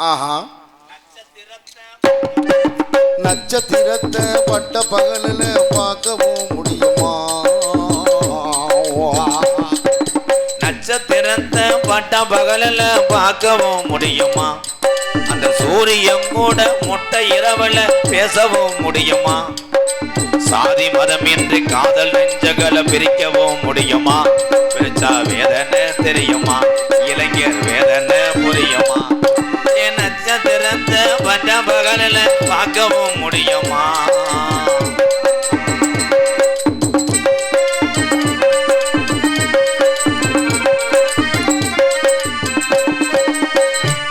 ஆஹா. நட்சத்திரத்தை பட்ட பகலில் பார்க்கவும் முடியுமா? நட்சத்திரத்தை பட்ட பகலில் பார்க்கவும் முடியுமா? அந்த சூரியன் கூட முட்டை இரவுல பேசவும் முடியுமா? சாதி மதம் இன்றி காதல் நெஞ்சகளை பிரிக்கவும் முடியுமா? பிரிச்சா வேதனை தெரியுமா? இளைஞர் வேதனை புரியுமா? நட்சத்திரத்தை பட்ட பகலில் பார்க்கவும் முடியுமா?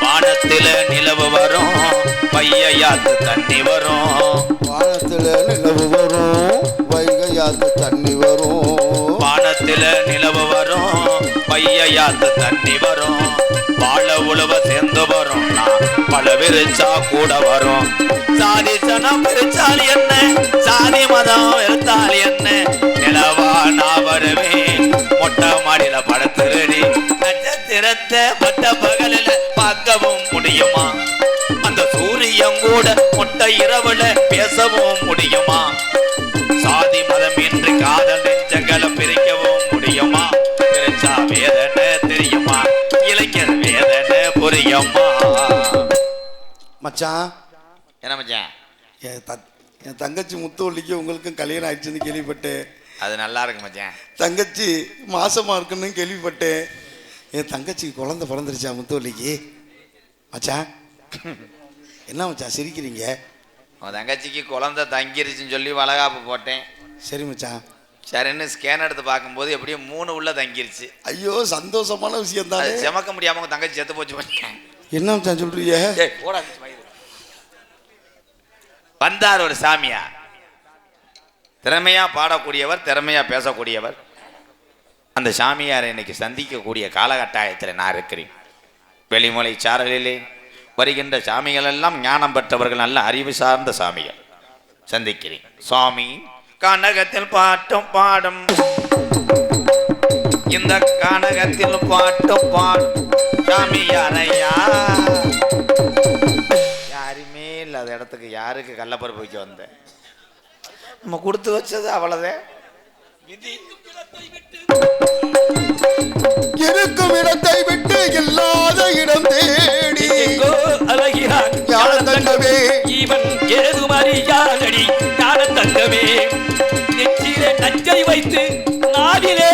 வானத்தில நிலவு வரும் பையாத்து தண்ணி வரும். வானத்தில் நிலவு வரும் வைகையாத்து தண்ணி வரும். வானத்தில நிலவு வரும் பையாத்து தண்ணி வரும். வாழ உழவ சேர்ந்து வரும் நான். விரிச்சா கூட வரும். சாதி சனம் பிரிச்சால் என்ன? சாதி மதம் வெறுத்தால் என்ன? நிலவா நான் வருவேன். மொட்டை மாடியில படத்துறடி நட்சத்திரத்தை பட்ட பகலில் பார்க்கவும் முடியுமா? அந்த சூரியன் கூட மொட்டை இரவுல பேசவும் முடியுமா? சாதி மதம் இன்றி காதல் நெஞ்சங்களை பிரிக்கவும் முடியுமா? பிரிச்சா வேதனை தெரியுமா? இளைஞர் வேதனை புரியுமா? மச்சான். என்ன மச்சான்? என் த- என் தங்கச்சி முத்துவள்ளிக்கு உங்களுக்கும் கல்யாணம் ஆயிடுச்சுன்னு கேள்விப்பட்டேன். அது நல்லா இருக்கு மச்சான். தங்கச்சி மாசமா இருக்குன்னு கேள்விப்பட்டேன். என் தங்கச்சிக்கு குழந்தை பிறந்துருச்சா முத்துவள்ளிக்கு மச்சான். என்ன மச்சான் சிரிக்கிறீங்க? உன் தங்கச்சிக்கு குழந்தை தங்கிருச்சுன்னு சொல்லி வளகாப்பு போட்டேன். சரி மச்சான். சரின்னு ஸ்கேன் எடுத்து பார்க்கும்போது எப்படியும் மூணு உள்ள தங்கிருச்சு. ஐயோ சந்தோஷமான விஷயம் தானே. செமக்க முடியாம உங்க தங்கச்சி செத்து போச்சு என்ன மச்சான் சொல்றீங்க ஏய், போடா இந்த வயிறு. வந்தார் ஒரு சாமியார் திறமையா பாடக்கூடியவர் திறமையா பேசக்கூடியவர். அந்த சாமியாரை இன்னைக்கு சந்திக்கக்கூடிய காலகட்டாயத்தில் நான் இருக்கிறேன். வெளிமொழி சாரலிலே வருகின்ற சாமிகள் எல்லாம் ஞானம் பெற்றவர்கள் நல்ல அறிவு சார்ந்த சாமிகள். சந்திக்கிறேன். சுவாமி கனகத்தில் பாட்டும் பாடும். இந்த கனகத்தில் பாட்டும் பாடும். சாமியாரையா. இடத்துக்கு யாருக்கு கள்ளப்பருப்பு வைக்க வந்த நம்ம கொடுத்து வச்சது அவ்வளவுதான். விதி இருக்கும் இடத்தை விட்டு இல்லாத இடம் தேடி. அழகிறான் ஞான தங்கமே இவன் ஏதுமறியானடி ஞான தங்கமே நெற்றிலே நஞ்சை வைத்து நாவிலே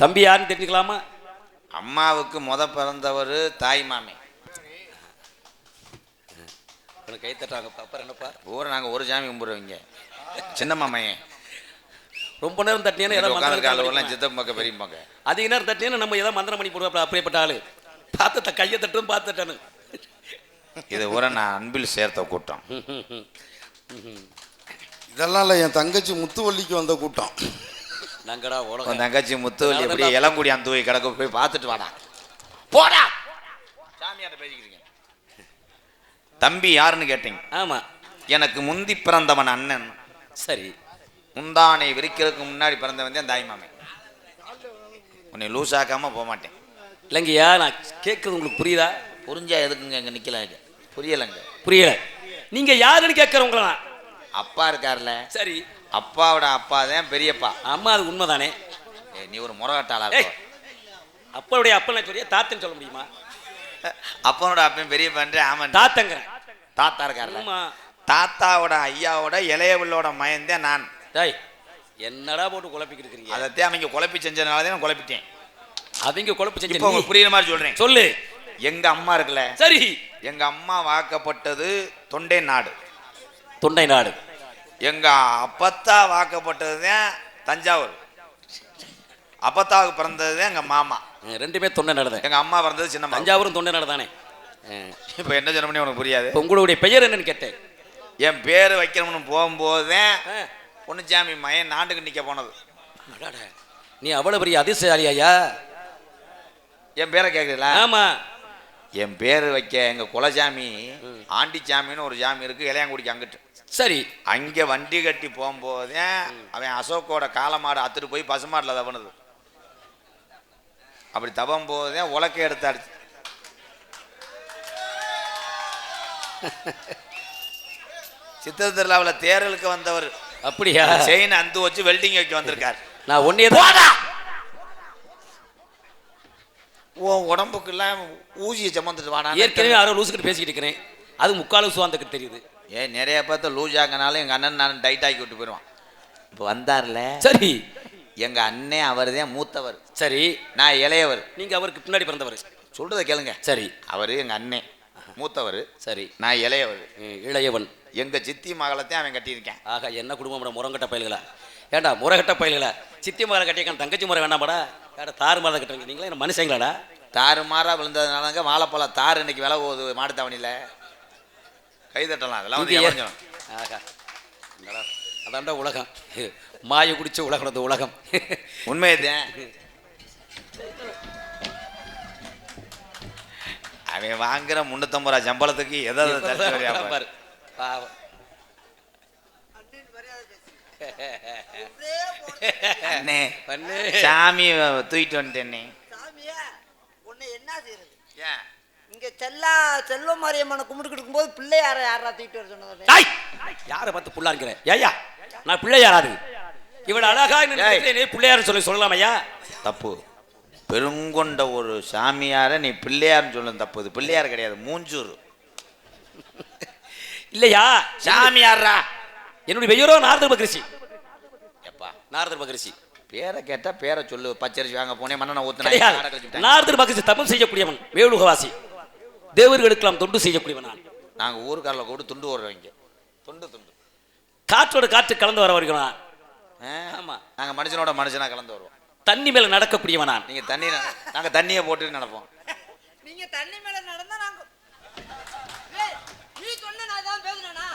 தம்பி யாருன்னு தெரிஞ்சுக்கலாமா? அம்மாவுக்கு முத பிறந்தவர் தாய் மாமே. உனக்கு கை தட்டாங்க அப்புறம் என்னப்பா? ஊரை நாங்கள் ஒரு சாமி கும்பிடுவீங்க சின்ன மாமையன் ரொம்ப நேரம் தட்டினேன்னு ஏதாவது உட்காந்துருக்க மந்திரம் அளவுலாம் பண்ணி சித்தம் பக்கம் பெரிய பக்கம். அதிக நேரம் தட்டினேன்னு நம்ம ஏதாவது மந்திரம் பண்ணி போடுவோம் அப்படியேப்பட்ட ஆளு. பார்த்த கையை தட்டும் பார்த்துட்டானு இது ஊரை நான் அன்பில் சேர்த்த கூட்டம். இதெல்லாம் இல்லை என் தங்கச்சி முத்துவள்ளிக்கு வந்த கூட்டம். நாங்கடா உலகம். தங்கச்சி முத்துவல்லி எப்படி இளங்குடி அந்த தூய் கிடக்க போய் பார்த்துட்டு வாடா. போடா. சாமியார்ட்ட பேசிக்கிறீங்க தம்பி யாருன்னு கேட்டீங்க? ஆமா. எனக்கு முந்தி பிறந்தவன் அண்ணன். சரி. முந்தானை விரிக்கிறதுக்கு முன்னாடி பிறந்தவன் தான் தாய் மாமன். உன்னை லூஸ் ஆக்காம போக மாட்டேன். இல்லைங்கய்யா நான் கேட்கறது உங்களுக்கு புரியுதா? புரிஞ்சா எதுக்குங்க இங்க நிக்கலாங்க புரியலைங்க. புரியல. நீங்க யாருன்னு நான் அப்பா இருக்கார்ல. சரி. அப்பாவோட அப்பா தான் பெரியப்பா. அம்மா அது உண்மைதானே? நீ ஒரு முறகட்டாளா ஏய் அப்பனுடைய அப்பன் சொல்லியா தாத்தன்னு சொல்ல முடியுமா? அப்பனோட அப்பன் பெரியப்பான்ற ஆமாம் தாத்தங்கிறேன். தாத்தா இருக்கார்ல. ஆமா. தாத்தாவோட ஐயாவோட இளையவளோட மயன்தான் நான். டேய் என்னடா போட்டு குழப்பிக்கிட்டு இருக்கீங்க அதைத்தான் அவங்க குழப்பி செஞ்சதுனால தான் நான் குழப்பிட்டேன். அவங்க குழப்பி செஞ்ச இப்போ புரியுற மாதிரி சொல்றேன். சொல்லு. எங்க அம்மா இருக்குல்ல சரி. எங்க அம்மா வாக்கப்பட்டது தொண்டை நாடு. தொண்டை நாடு. எங்க அப்பத்தா வாக்கப்பட்டது தான் தஞ்சாவூர். அப்பத்தாவுக்கு பிறந்தது தான் எங்க மாமா. ரெண்டுமே தொண்டை நாடு தான் எங்க அம்மா பிறந்தது சின்ன தஞ்சாவூரும் தொண்டை நாடு தானே அஹ் இப்போ என்ன சொன்ன பண்ணி உனக்கு புரியாது? உங்களுடைய பெயர் என்னன்னு கேட்டேன். என் பேர் வைக்கணும்னு போகும்போது தான் பொன்னுச்சாமி மயன் நாட்டுக்கு நிக்க போனது. நீ அவ்வளவு பெரிய அதிர்ஷ்டசாலி ஐயா என் பேரை கேட்குறீங்களா ஆமா. என் பேர் வைக்க எங்க குலசாமி ஆண்டிச்சாமின்னு ஒரு சாமி இருக்கு இளையாங்குடிக்கு அங்கிட்டு. சரி. அங்கே வண்டி கட்டி போகும்போதே அவன் அசோக்கோட காலமாடு அத்துட்டு போய் பசுமாட்டில் தவணுது அப்படி தவம் போதே உலக்கை எடுத்து அடிச்சு. சித்திர திருவிழாவில் தேரலுக்கு வந்தவர். அப்படியா? செயின் அந்து வச்சு வெல்டிங் வைக்க வந்திருக்கார். நான் ஒன்னே போடா! உன் உடம்புக்கெல்லாம் ஊசியை சுமந்துட்டு வாடா. ஏற்கனவே யாரோ லூசுக்கிட்டு பேசிக்கிட்டு இருக்கிறேன். அது முக்காலும் சுவாந்துக்கு தெரியுது. ஏன் நிறைய பார்த்து லூஸ் ஆகினாலும் எங்கள் அண்ணன் நான் டைட் ஆக்கி விட்டு போயிடுவான் இப்போ வந்தார்ல? சரி. எங்க அண்ணே அவர் தான் மூத்தவர். சரி. நான் இளையவர். நீங்க அவருக்கு பின்னாடி பிறந்தவர். சொல்றத கேளுங்க. சரி. அவர் எங்க அண்ணே. மூத்தவர். சரி. நான் இளையவர். இளையவன். எங்க சித்தி மகளத்தையும் அவன் கட்டியிருக்கேன். ஆகா என்ன குடும்பம் முரங்கட்ட பயல்களா? ஏண்டா முரகட்ட பயல்களா? சித்தி மகளை கட்டியிருக்கான் தங்கச்சி முறை வேண்டாமாடா? ஏடா தாறு மரம் கட்டுறீங்க நீங்களா என்ன மனுஷங்களாடா தாறுமாறா விழுந்ததுனாலங்க வாழைப்பழம் தார் இன்னைக்கு விலை போகுது மாட்டுத்தாவணியில் கை தட்டலாம் அதெல்லாம் வந்து ஆகா அதான்டா உலகம். மாய குடிச்ச உலகம் இந்த உலகம். உண்மையதேன் அவன் வாங்குற முன்னூத்தம்பது ரூபா சம்பளத்துக்கு எதாவது பாவம். சாமி தூக்கிட்டு வந்துட்டேனே சாமியே உன்னை என்ன செய்யறது ஏன் இங்க செல்லா செல்வ மாரியம்மனை கும்பிட்டு இருக்கும்போது பிள்ளையார யாரா தூக்கிட்டு வர சொன்னது? டேய், யாரை பார்த்து புள்ளாங்கிற ஏய்யா நான் பிள்ளை யாராது? இவள் அழகா நின்று பிள்ளையார் சொல்லி சொல்லலாம் ஐயா? தப்பு. பெருங்கொண்ட ஒரு சாமியார நீ பிள்ளையார்னு சொல்லும் தப்பு. இது பிள்ளையார் கிடையாது மூஞ்சூர். இல்லையா? சாமியாரா என்னுடைய பெயரோ நாரதர் பகிர்ச்சி எப்பா? நாரதர் பகிர்ச்சி பேரை கேட்டா பேரை சொல்லு. பச்சரிசி வாங்க போனேன் மண்ணனை கிடையாது. ஊத்துனா நாரதர் பகிர்ச்சி தமிழ் செய்யக்கூடியவன் வேலுகவாசி தேவர்களுக்கெல்லாம் தொண்டு செய்யக்கூடியவன் நான் நாங்க ஊருக்காரில் கூட துண்டு ஓடுறவங்க துண்டு துண்டு. காற்றோட காற்று கலந்து வர வரைக்கும்? நான் ஆ? ஆமா. நாங்க மனுஷனோட மனுஷனா கலந்து வருவோம். தண்ணி மேல நடக்கக்கூடியவன் நான் நீங்க தண்ணி நட- நாங்க தண்ணியை போட்டு நடப்போம். நீங்க தண்ணி மேல நடந்தா நாங்க ஏய், நீ சொன்ன நான் தான் பேசுனேனா?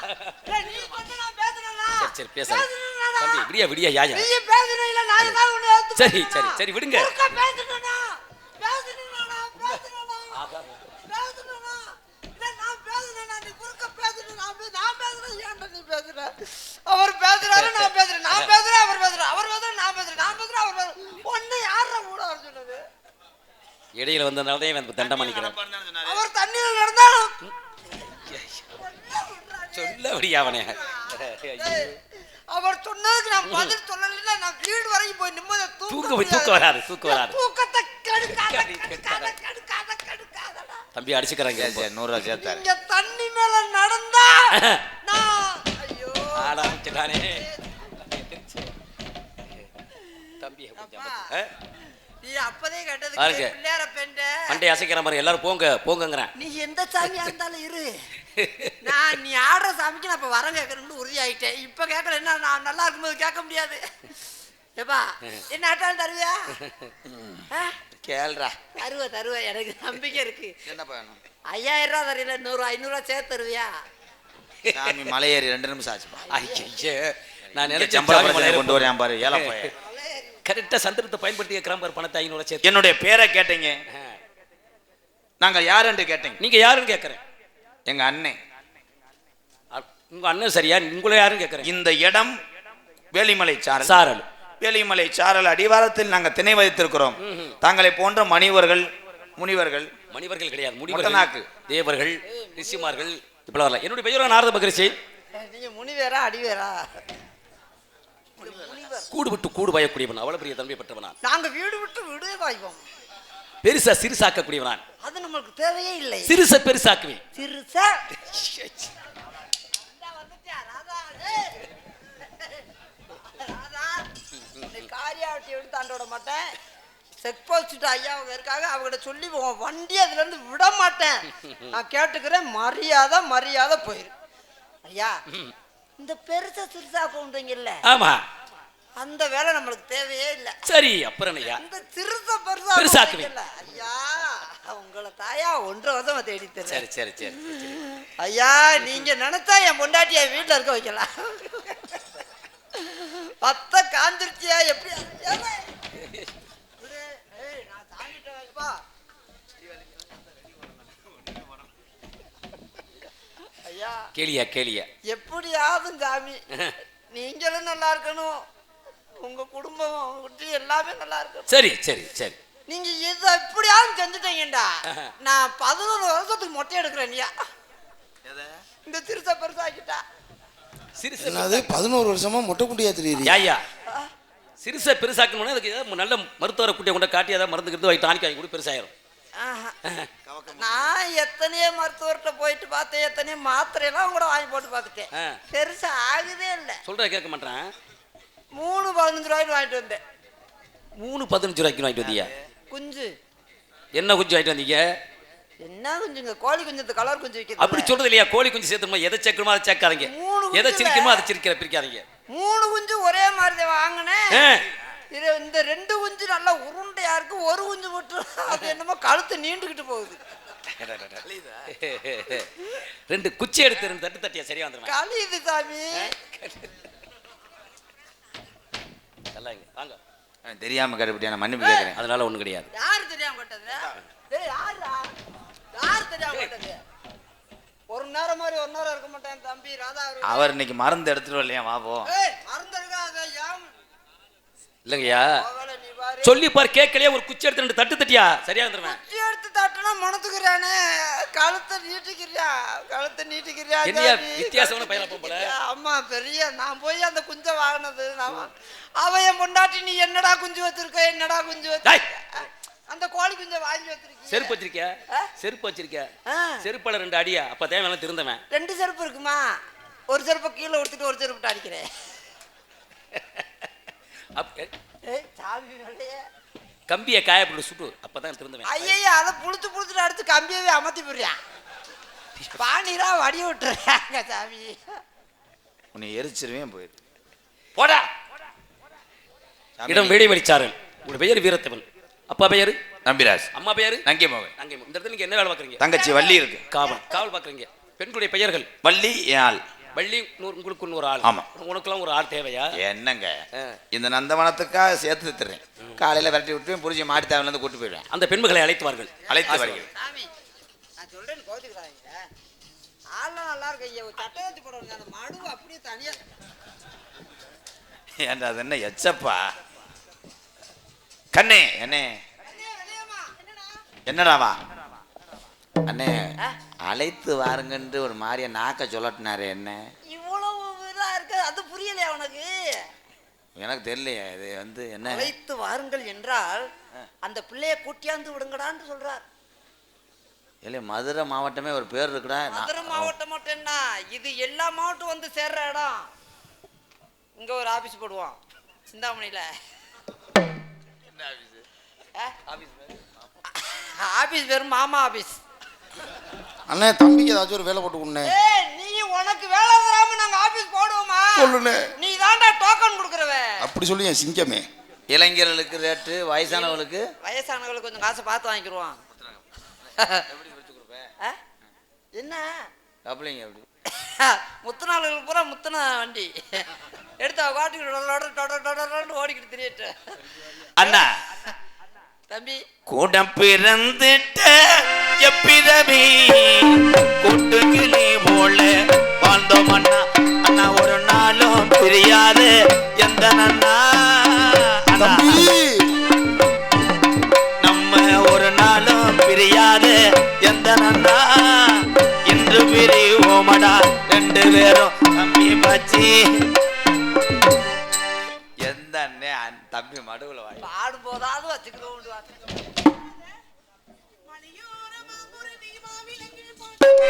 ஏய், நீ சொன்ன நான் பேசுனேனா? சரி சரி பேசாத. பேசுனேனா? தம்பி விடியா விடியா யாயா சரி? சரி, சரி, விடுங்க. ஏன்டா நீ பேசுற? அவர் பேசுறாரு நான் பேசுறேன். நான் பேசுறேன் அவர் பேசுறேன் அவர் பேசுறேன் நான் பேசுறேன். நான் பேசுறேன் அவர் பேசுறேன் ஒன்னு யாரா கூட வர சொன்னது? இடையில வந்ததுனால தான் இவன் தண்டம் பண்ணிக்கிறேன் அவர் தண்ணியில் நடந்தாலும் சொல்ல அவனே. ஏய், அவர் சொன்னதுக்கு நான் பதில் சொல்லலைன்னா நான் வீடு வரைக்கும் போய் நிம்மதியா தூக்கம் முடியாது. தூக்கம் வராது, தூக்கம் வராது. தூக்கத்தை கெடுக்காத, கெடு- கெடுக்காத, கெடுக்காத, கெடுக்காதடா. தம்பி அடிச்சுக்கிறாங்க நூறுரூவா சேர்த்தாரு. தண்ணி மேல நடந்தா ஆரம்பிச்சுட்டானே தம்பி? நீ அப்பதே கேட்டதுக்கு பாருங்க. பிள்ளையார பெண்ட. மண்டை அசைக்கிற மாதிரி எல்லாரும் போங்க போங்கங்கிறேன். நீ எந்த சாமியா இருந்தாலும் இரு. நான் நீ ஆடுற சாமிக்கு நான் இப்ப வரம் கேட்கணும்னு உறுதியாயிட்டேன். இப்ப கேட்கல என்ன நான் நல்லா இருக்கும்போது கேட்க முடியாது. ஏப்பா என்ன ஆட்டாலும் தருவியா? கேள்றா தருவ தருவ. எனக்கு நம்பிக்கை இருக்கு. என்ன வேணும்? ஐயாயிரம் ரூபா தரையில நூறு ஐநூறுரூவா சேர்த்து தருவியா? சாமி மலையேறி ரெண்டு நிமிஷம் ஆச்சுப்பா. ஐயே நான் இங்க நினைச்ச சம்பள பிரச்சனை கொண்டு வரேன் பாரு ஏழை பையன் கரெக்டா சந்திரத்தை பயன்படுத்தி கேட்கிறான் பாரு பணத்தை ஐநூறு சேர்த்து. என்னுடைய பேரை கேட்டீங்க. ஆ. நாங்க யாருன்னு கேட்டீங்க. நீங்க யாருன்னு கேட்கறேன் எங்க அண்ணன் உங்க அண்ணன் சரியா? உங்களை யாருன்னு கேட்கறேன் இந்த இடம் வேலிமலை சாரல். சாரல். வேலிமலை சாரல் அடிவாரத்தில் நாங்க திணை வைத்திருக்கிறோம். தங்களை போன்ற மணிவர்கள் முனிவர்கள் மணிவர்கள் கிடையாது. முடிவர்கள் தேவர்கள் ரிஷிமார்கள் இப்படி வரலாம் என்னுடைய பெயர் நாரத மகரிஷி. நீங்க முனிவர் கூடு விட்டு கூடு பயக்கூடியவன் அவ்வளவு பெரிய தன்மை பெற்றவன் நான். நாங்க வீடு விட்டு வீடே வாய்ப்போம். பெருசா சிறுசாக்கக்கூடியவன் நான். அது நம்மளுக்கு தேவையே இல்லை. சிறுச பெருசாக்குவேன். சிறுசா. காரியாவட்டி எடுத்து தாண்டோட மாட்டேன். செக் போஸ்ட் ஐயா அவங்க இருக்காங்க அவங்ககிட்ட சொல்லி உன் வண்டி அதுல இருந்து விட மாட்டேன் நான் கேட்டுக்கிறேன் மரியாதை மரியாதை போயிரு. ஐயா இந்த பெருசா சிறுசா கொண்டீங்கல்ல ஆமா. அந்த வேலை நம்மளுக்கு தேவையே இல்லை. சரி அப்புறம் ஐயா இந்த சிறுச பெருசா பெருசாக்குவேன். கொண்டீங்கல்ல, ஐயா உங்களை தாயா ஒன்றரை வருஷமா தேடி சரி சரி சரி ஐயா நீங்க நினைச்சா என் பொண்டாட்டி என் வீட்டுல இருக்க வைக்கலாம். பத்த காஞ்சிருச்சியா எப்படி கேளியா கேளியா. எப்படியாவது சாமி நீங்களும் நல்லா இருக்கணும். உங்க குடும்பம் எல்லாமே நல்லா இருக்கணும். சரி சரி சரி. நீங்க இதை எப்படியாவது செஞ்சுட்டீங்கடா. நான் பதினோரு வருஷத்துக்கு மொட்டை எடுக்கிறேன்யா இந்த திருத்த பெருசாக்கிட்டா. சிறுச என்னது பதினோரு வருஷமா மொட்டை குட்டியா தெரியுது யாயா சிறுசை பெருசாக்கணும்னா அதுக்கு நல்ல மருத்துவரை குட்டியை கொண்டு காட்டி ஏதாவது மருந்து கிருந்து வாங்கி டானிக் வாங்கி கூட பெருசாயிரும். ஆஹா. நான் எத்தனையோ மருத்துவர்கிட்ட போயிட்டு பார்த்தேன் எத்தனையோ மாத்திரையெல்லாம் கூட வாங்கி போட்டு பார்த்துட்டேன். ஆ. பெருசா ஆகுதே இல்லை. சொல்ற கேட்க மாட்டேன். மூணு பதினஞ்சு ரூபாய்க்கு வாங்கிட்டு வந்தேன். மூணு பதினஞ்சு ரூபாய்க்கு வாங்கிட்டு வந்தீங்க? குஞ்சு. என்ன குஞ்சு வாங்கிட்டு வந்தீங்க? என்ன குஞ்சுங்க? கோழி குஞ்சத்து கலர் குஞ்சு வைக்கிறது அப்படி சொல்றது இல்லையா? கோழி குஞ்சு சேர்த்துமா எதை சேர்க்கணுமோ அதை சேர்க்காதீங்க. மூணு எதை சிரிக்கணுமோ அதை சிரிக்கிற பிரிக்காதீங்க. மூணு குஞ்சு ஒரே மாதிரி வாங்கினேன். இது இந்த ரெண்டு குஞ்சு நல்லா உருண்டையா இருக்கு ஒரு குஞ்சு மட்டும் அது என்னமோ கழுத்து நீண்டுகிட்டு போகுது. ரெண்டு குச்சி எடுத்து ரெண்டு தட்டு தட்டியா சரியா வந்துருவேன் கழியுது சாமி. வாங்க. தெரியாம கருப்பட்டியா நான் மன்னிப்பு கேட்கிறேன் அதனால ஒண்ணும் கிடையாது. யாரு தெரியாம கொட்டது? யார் தெரியாம கொட்டது? ஒரு நேரம் மாதிரி ஒரு நேரம் இருக்க மாட்டேன் தம்பி ராதா அவரு. இன்னைக்கு மருந்து எடுத்துட்டு வரலையா வா போ. ஏன் இல்லைங்கய்யா. சொல்லி பாரு கேட்கலையே ஒரு குச்சி எடுத்து ரெண்டு தட்டு தட்டியா? சரியா குச்சி எடுத்து தட்டுனா மணத்துக்குறானே கழுத்தை நீட்டிக்கிறியா? கழுத்தை நீட்டிக்கிறியா என்னையா? வித்தியாசமான பையனா போல? ஆமா பெரிய நான் போய் அந்த குஞ்சை வாங்கினது நான் அவன் என் பொண்டாட்டி நீ என்னடா குஞ்சு வச்சிருக்க? என்னடா குஞ்சு. வச்சிருக்க? அந்த கோழி குஞ்சை வாங்கி வச்சிருக்கீங்க செருப்பு வச்சிருக்கியா? செருப்பு வச்சிருக்கியா செருப்பால ரெண்டு அடியா? அப்ப தேவையான திருந்தவன். ரெண்டு செருப்பு இருக்குமா? ஒரு செருப்பை கீழே கொடுத்துட்டு ஒரு செருப்பு அடிக்கிறேன் அப்ப ஏய் சாமி மேலையே. கம்பியை காய போட்டு சுட்டு அப்பதான் திருந்தவன். ஐயையே அதை புளுத்து புளுத்துட்டு அடுத்து கம்பியவே அமர்த்தி போடுறான் பானிரா வடி விட்டுறாங்க சாமி. உன்னை எரிச்சிருவேன் போயிரு. போடா. இடம் வேடி வெளிச்சாரல் உங்க பெயர் வீரத்தவன் அப்பா பெயர்? நம்பிராஜ். அம்மா பெயர்? நங்கை மகன் அங்கே இந்த இடத்துல நீங்க என்ன வேலை பாக்குறீங்க தங்கச்சி வள்ளி இருக்கு. காவல் காவல் பாக்குறீங்க பெண்களுடைய பெயர்கள்? வள்ளி ஆள் வள்ளி நூறு உங்களுக்கு இன்னொரு ஆள். ஆமா. உனக்கெல்லாம் ஒரு ஆள் தேவையா? என்னங்க. இந்த நந்தவனத்துக்காக சேர்த்து தர்றேன். காலையில விரட்டி விட்டு புரிஞ்சு மாடி தேவையிலேருந்து கூட்டு போயிடுவேன். அந்த பெண்மகளை அழைத்துவார்கள். அழைத்து வருகிறேன். சாமி நான் சொல்றேன்னு கோச்சுக்கிறாங்க ஆள்லாம் நல்லா இருக்கு ஐயா ஒரு சட்டை வச்சு போடுவாங்க அந்த மடு அப்படியே தனியா ஏன்டா அது என்ன எச்சப்பா? கண்ணே என்னே? என்னடாவா அண்ணே? அழைத்து வாருங்கன்ட்டு ஒரு மாதிரியா நாக்க சொல்லட்டினாரு என்ன? இவ்வளவு இதா இருக்கு அது புரியலையா உனக்கு? எனக்கு தெரியலையே இது வந்து என்ன? அழைத்து வாருங்கள் என்றால் அந்த பிள்ளைய கூட்டியாந்து விடுங்கடான்னு சொல்றார். இல்லை மதுரை மாவட்டமே ஒரு பேர் இருக்குடா. மதுரை மாவட்டம் மட்டும் என்ன? இது எல்லா மாவட்டம் வந்து சேர்ற இடம். இங்க ஒரு ஆபீஸ் போடுவோம் சிந்தாமணியில. ஆபீஸ் பேரு மாமா ஆபீஸ் அண்ணே தம்பிக்கு ஏதாச்சும் ஒரு வேலை போட்டு கொடுண்ணே. ஏய் நீ உனக்கு வேலை தராம நாங்க ஆபீஸ் போடுவோமா? சொல்லுண்ணே. நீ தான்டா டோக்கன் கொடுக்குறவ. அப்படி சொல்லி என் சிங்கமே. இளைஞர்களுக்கு ரேட்டு வயசானவங்களுக்கு வயசானவங்களுக்கு கொஞ்சம் காசை பார்த்து வாங்கிக்கிருவான் ஆ? என்ன? கப்பலிங்க எப்படி? முத்துனாளுகளுக்கு பூரா முத்துன வண்டி. எடுத்து அவ காட்டுக்கு ஓடிக்கிட்டு திரியட்டு. அண்ணா தம்பி. கூட பிறந்துட்ட எப்பிரவி கூட்டுக்கிளி போல வாழ்ந்தோம் அண்ணா. அண்ணா ஒரு நாளும் பிரியாது. எந்த அண்ணா? தம்பி. நம்ம ஒரு நாளும் பிரியாது. எந்த நன்னா இன்று பிரிவோமடா. ரெண்டு பேரும் தம்பி பச்சி தம்பி மடுவுல வாய். பாடும் போதாவது வச்சுக்கிறோம் மலையோர மாங்குருவி மாவிடையில் பாட்டெழுதி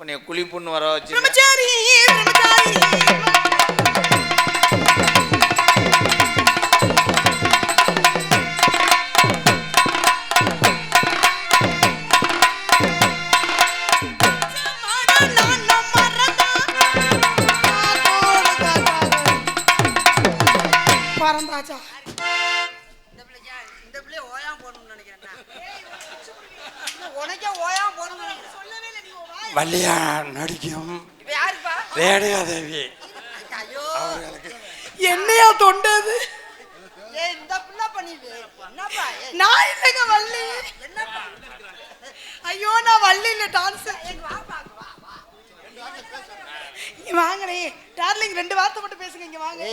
உன்னை குளிப்புன்னு வர வச்சு பிரம்மச்சாரி வள்ளியா நடிக்கும். ரேணுகா தேவி என்னையா தொண்டது நான் இல்லைங்க வள்ளி. ஐயோ நான் வள்ளி இல்லை டான்ஸ் வாங்கனே டார்லிங் ரெண்டு வார்த்தை மட்டும் பேசுங்க இங்க வாங்க.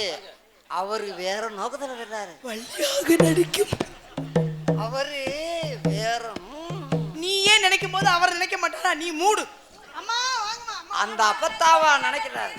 அவரு வேற நோக்கத்துல வர்றாரு. வள்ளியாக நடிக்கும். அவரு வேற நீ ஏன் நினைக்கும் போது அவர் நினைக்க மாட்டாரா நீ மூடு. அந்த அப்பத்தாவா நினைக்கிறாரு.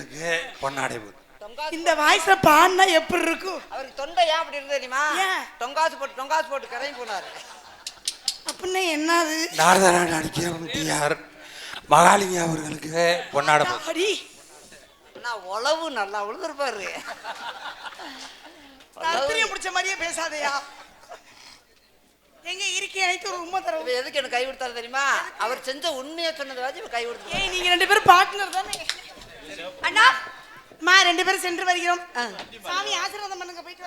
அவங்களுக்கு பொன்னாடை போகுது இந்த வாய்ஸ்ல பாடினா எப்படி இருக்கும்? அவருக்கு தொண்டை ஏன் அப்படி இருந்தது தெரியுமா? டொங்காசு போட்டு டொங்காசு போட்டு கரையும் போனாரு. அப்படின்னா என்னது? நாரதரா நடிக்கிற டிஆர் மகாலிங்க அவர்களுக்கு பொன்னாடை போகுது நான் உழவு நல்லா உழுதுருப்பாரு தத்திரிய பிடிச்ச மாதிரியே பேசாதையா? எங்க இருக்கே அனைத்து ஒரு உண்மை எதுக்கு எனக்கு கை கொடுத்தாரு தெரியுமா? அவர் செஞ்ச உண்மையை சொன்னது வாஜி கை கொடுத்தாரு நீங்க ரெண்டு பேரும் பார்ட்னர் தானே? அண்ணா அம்மா ரெண்டு பேரும் சென்று வருகிறோம். சாமி ஆசீர்வாதம் பண்ணுங்க போயிட்டு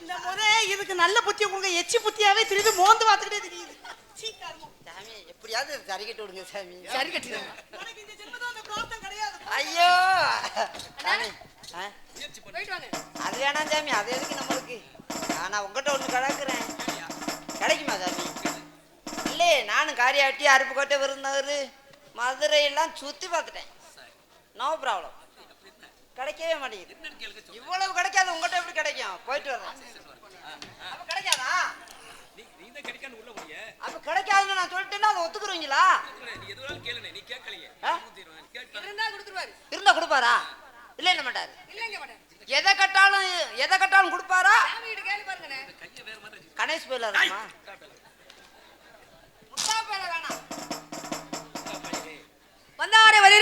இந்த முறை இதுக்கு நல்ல புத்தி உங்க எச்சி புத்தியாவே தெரியுது மோந்து பார்த்துக்கிட்டே தெரியுது. சாமி எப்படியாவது சரி கட்டி விடுங்க சாமி. சரி கட்டிடுங்க. ஐயோ! அது வேணாம் சாமி அது எதுக்கு நம்மளுக்கு? நான் உங்ககிட்ட ஒன்று கிடக்குறேன் கிடைக்குமா சாமி? இல்லையே நானும் காரியாட்டி அருப்பு கோட்டை விருந்தவர் மதுரையெல்லாம் சுத்தி பார்த்துட்டேன். நோ ப்ராப்ளம் கிடைக்கவே மாட்டேங்குது. இவ்வளவு கிடைக்காது உங்ககிட்ட எப்படி கிடைக்கும்? போயிட்டு வரேன். அப்ப கிடைக்காதா? அப்ப கிடைக்காதுன்னு நான் சொல்லிட்டேன்னா அதை ஒத்துக்குருவீங்களா ஆ? இருந்தா கொடுப்பாரா? இல்ல என்ன மாட்டாரு. எதை கட்டாலும் எதை கட்டாலும் கொடுப்பாரா? கணேஷ் பேர்ல இருக்குமா? வந்தாரை